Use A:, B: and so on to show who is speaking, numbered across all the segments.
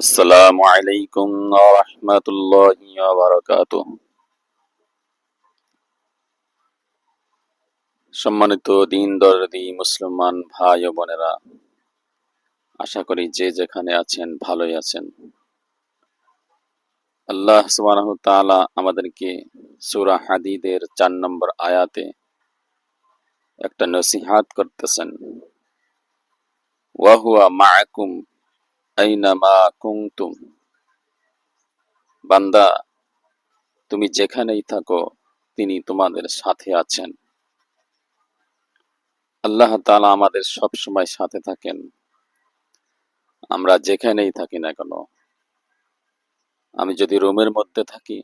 A: আসসালামু আলাইকুম সম্মানিত দিন দরদি মুসলমান ভাই ও বোনেরা, আশা করি যে যেখানে আছেন ভালোই আছেন। আল্লাহ সুবহানাহু আমাদেরকে সূরা হাদিদের চার নম্বর আয়াতে একটা নসিহাত করতেছেন। ওয়া হুয়া মাআকুম কুনতুম? বান্দা, তুমি যেখানেই থাকো, তিনি তোমাদের সাথে আছেন। আল্লাহ তাআলা আমাদের সব সময় সাথে থাকেন। আমরা যেখানেই থাকি না কেন, আমি যদি রুমের মধ্যে থাকি,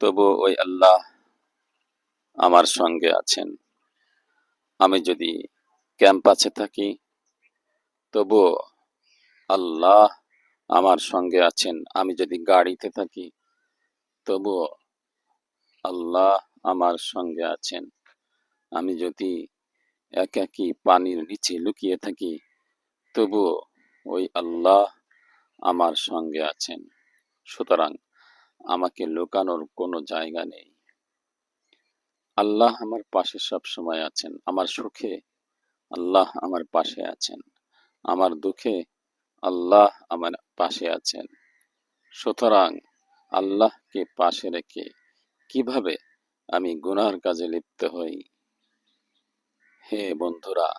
A: তবু ওই আল্লাহ আমার সঙ্গে আছেন। আমি যদি ক্যাম্পাসে থাকি তবু আল্লাহ আমার সঙ্গে আছেন। আমি যদি গাড়িতে থাকি, তবুও আল্লাহ আমার সঙ্গে আছেন। আমি যদি একাকী পানির নিচে লুকিয়ে থাকি, তবুও ওই আল্লাহ আমার সঙ্গে আছেন। সুতরাং আমাকে লুকানোর কোনো জায়গা নেই। আল্লাহ আমার পাশে সব সময় আছেন। আমার সুখে আল্লাহ আমার পাশে আছেন। আমার দুঃখে আল্লাহ আমার পাশে আছেন। সুতরাং আল্লাহকে পাশে রেখে কীভাবে আমি গুনার কাজে লিপ্ত হই? হে বন্ধুরা,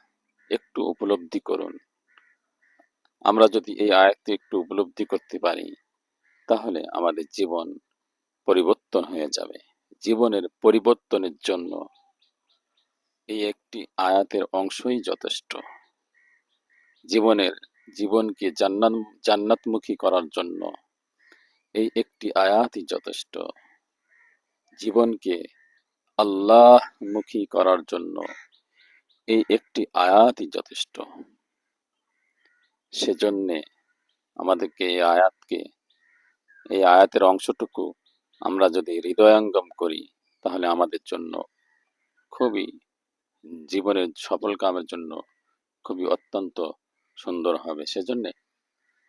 A: একটু উপলব্ধি করুন। আমরা যদি এই আয়াতটি একটু উপলব্ধি করতে পারি, তাহলে আমাদের জীবন পরিবর্তন হয়ে যাবে। জীবনের পরিবর্তনের জন্য এই একটি আয়াতের অংশই যথেষ্ট। জীবনের জীবনকে জান্নাত জান্নাতমুখী করার জন্য এই একটি আয়াতই যথেষ্ট। জীবনকে আল্লাহমুখী করার জন্য এই একটি আয়াতই যথেষ্ট। সেজন্যে আমাদেরকে এই আয়াতকে, এই আয়াতের অংশটুকু আমরা যদি হৃদয়ঙ্গম করি, তাহলে আমাদের জন্য খুবই জীবনের সফল কামের জন্য খুবই অত্যন্ত সুন্দর হবে। সেজন্যে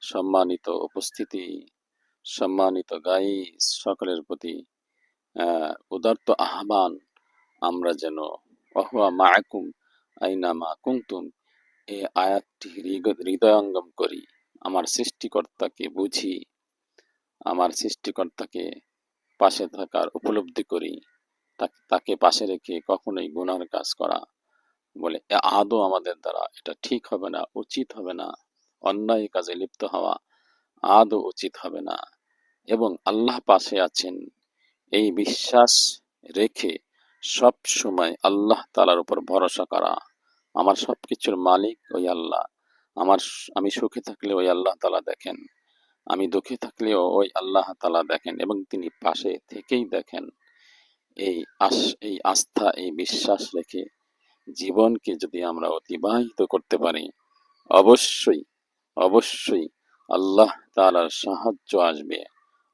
A: সম্মানিত উপস্থিতি, সম্মানিত গাই সকলের প্রতি উদার্ত আহ্বান, আমরা যেন অহুয়া মায়াকুম আইনামা কুমতুম এই আয়াতটি হৃদয়ঙ্গম করি। আমার সৃষ্টিকর্তাকে বুঝি, আমার সৃষ্টিকর্তাকে পাশে থাকার উপলব্ধি করি। তাকে তাকে পাশে রেখে কখনোই গুনার কাজ করা বলে আদৌ আমাদের দ্বারা, এটা ঠিক হবে না, উচিত হবে না, অন্যায় কাজে লিপ্ত হওয়া আদৌ উচিত হবে না। এবং আল্লাহ পাশে আছেন। এই বিশ্বাস রেখে সব সময় আল্লাহ তালার উপর ভরসা করা। আমার সবকিছুর মালিক ওই আল্লাহ। আমার আমি সুখে থাকলে ওই আল্লাহ তালা দেখেন। আমি দুঃখে থাকলেও ওই আল্লাহ তালা দেখেন এবং তিনি পাশে থেকেই দেখেন। এই আস এই আস্থা, এই বিশ্বাস রেখে জীবনকে যদি আমরা অতিবাহিত করতে পারি, অবশ্যই অবশ্যই আল্লাহ তালার সাহায্য আসবে।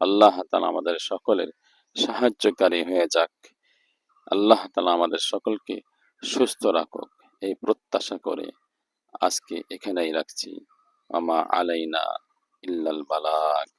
A: আল্লাহ তালা আমাদের সকলের সাহায্যকারী হয়ে যাক। আল্লাহ তালা আমাদের সকলকে সুস্থ রাখুক। এই প্রত্যাশা করে আজকে এখানেই রাখছি। আমা আলাইনা ইল্লাল বালাগ।